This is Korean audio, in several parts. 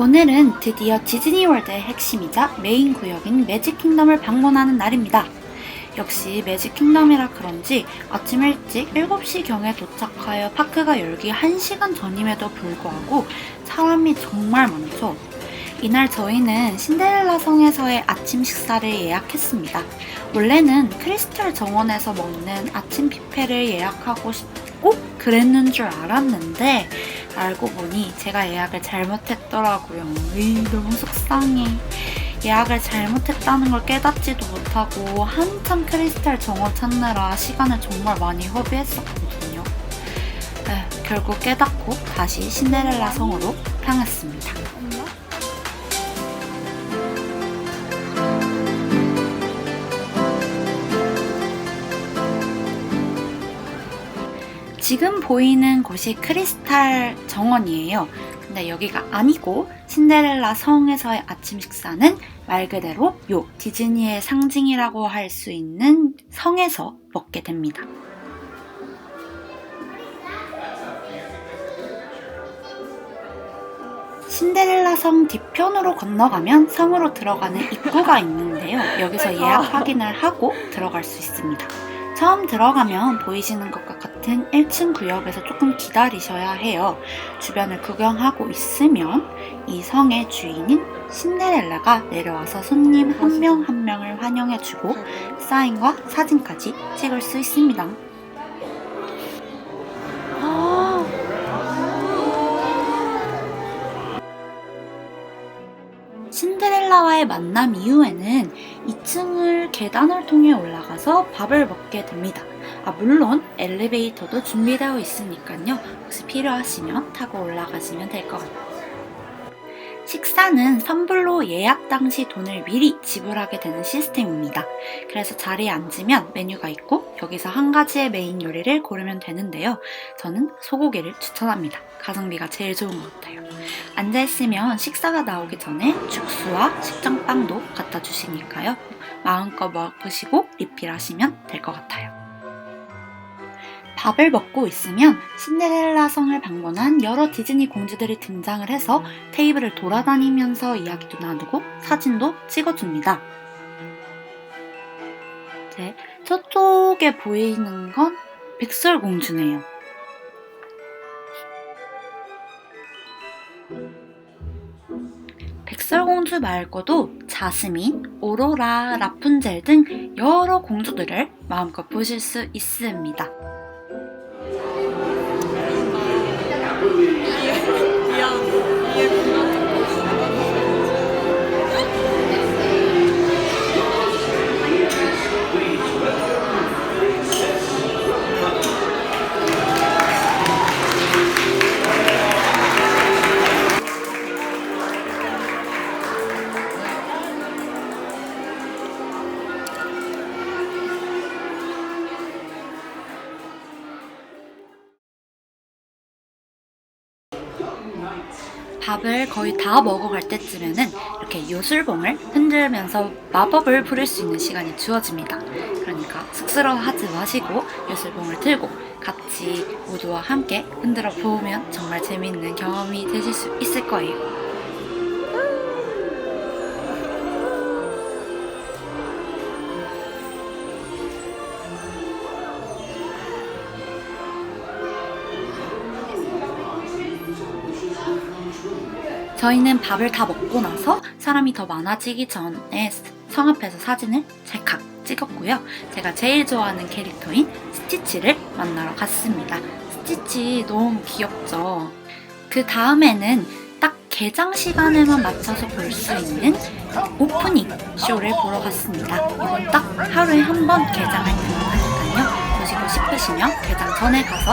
오늘은 드디어 디즈니월드의 핵심이자 메인 구역인 매직 킹덤을 방문하는 날입니다. 역시 매직 킹덤이라 그런지 아침 일찍 7시경에 도착하여 파크가 열기 1시간 전임에도 불구하고 사람이 정말 많죠. 이날 저희는 신데렐라 성에서의 아침 식사를 예약했습니다. 원래는 크리스탈 정원에서 먹는 아침 뷔페를 예약하고 싶고 그랬는 줄 알았는데 알고 보니 제가 예약을 잘못했더라고요. 에이, 너무 속상해. 예약을 잘못했다는 걸 깨닫지도 못하고 한참 크리스탈 정원 찾느라 시간을 정말 많이 허비했었거든요. 에휴, 결국 깨닫고 다시 신데렐라 성으로 향했습니다. 지금 보이는 곳이 크리스탈 정원이에요. 근데 여기가 아니고 신데렐라 성에서의 아침 식사는 말 그대로 요 디즈니의 상징이라고 할 수 있는 성에서 먹게 됩니다. 신데렐라 성 뒤편으로 건너가면 성으로 들어가는 입구가 있는데요. 여기서 예약 확인을 하고 들어갈 수 있습니다. 처음 들어가면 보이시는 것과 같은 1층 구역에서 조금 기다리셔야 해요. 주변을 구경하고 있으면 이 성의 주인인 신데렐라가 내려와서 손님 한 명 한 명을 환영해주고 사인과 사진까지 찍을 수 있습니다. 아, 신데렐라와의 만남 이후에는 2층을 계단을 통해 올라가서 밥을 먹게 됩니다. 아, 물론 엘리베이터도 준비되어 있으니까요. 혹시 필요하시면 타고 올라가시면 될 것 같아요. 식사는 선불로 예약 당시 돈을 미리 지불하게 되는 시스템입니다. 그래서 자리에 앉으면 메뉴가 있고 여기서 한 가지의 메인 요리를 고르면 되는데요. 저는 소고기를 추천합니다. 가성비가 제일 좋은 것 같아요. 앉아있으면 식사가 나오기 전에 죽수와 식전빵도 갖다 주시니까요. 마음껏 먹으시고 리필하시면 될 것 같아요. 밥을 먹고 있으면 신데렐라 성을 방문한 여러 디즈니 공주들이 등장을 해서 테이블을 돌아다니면서 이야기도 나누고 사진도 찍어줍니다. 네, 저쪽에 보이는 건 백설공주네요. 백설공주 말고도 자스민, 오로라, 라푼젤 등 여러 공주들을 마음껏 보실 수 있습니다. 밥을 거의 다 먹어갈 때쯤에는 이렇게 요술봉을 흔들면서 마법을 부릴 수 있는 시간이 주어집니다. 그러니까 쑥스러워하지 마시고 요술봉을 들고 같이 모두와 함께 흔들어 보면 정말 재미있는 경험이 되실 수 있을 거예요. 저희는 밥을 다 먹고 나서 사람이 더 많아지기 전에 성 앞에서 사진을 찰칵 찍었고요. 제가 제일 좋아하는 캐릭터인 스티치를 만나러 갔습니다. 스티치 너무 귀엽죠? 그 다음에는 딱 개장 시간에만 맞춰서 볼 수 있는 오프닝 쇼를 보러 갔습니다. 이건 딱 하루에 한 번 개장할 때만 하니까요. 보시고 싶으시면 개장 전에 가서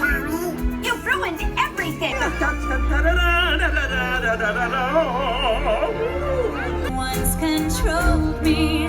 You've ruined everything! Once controlled me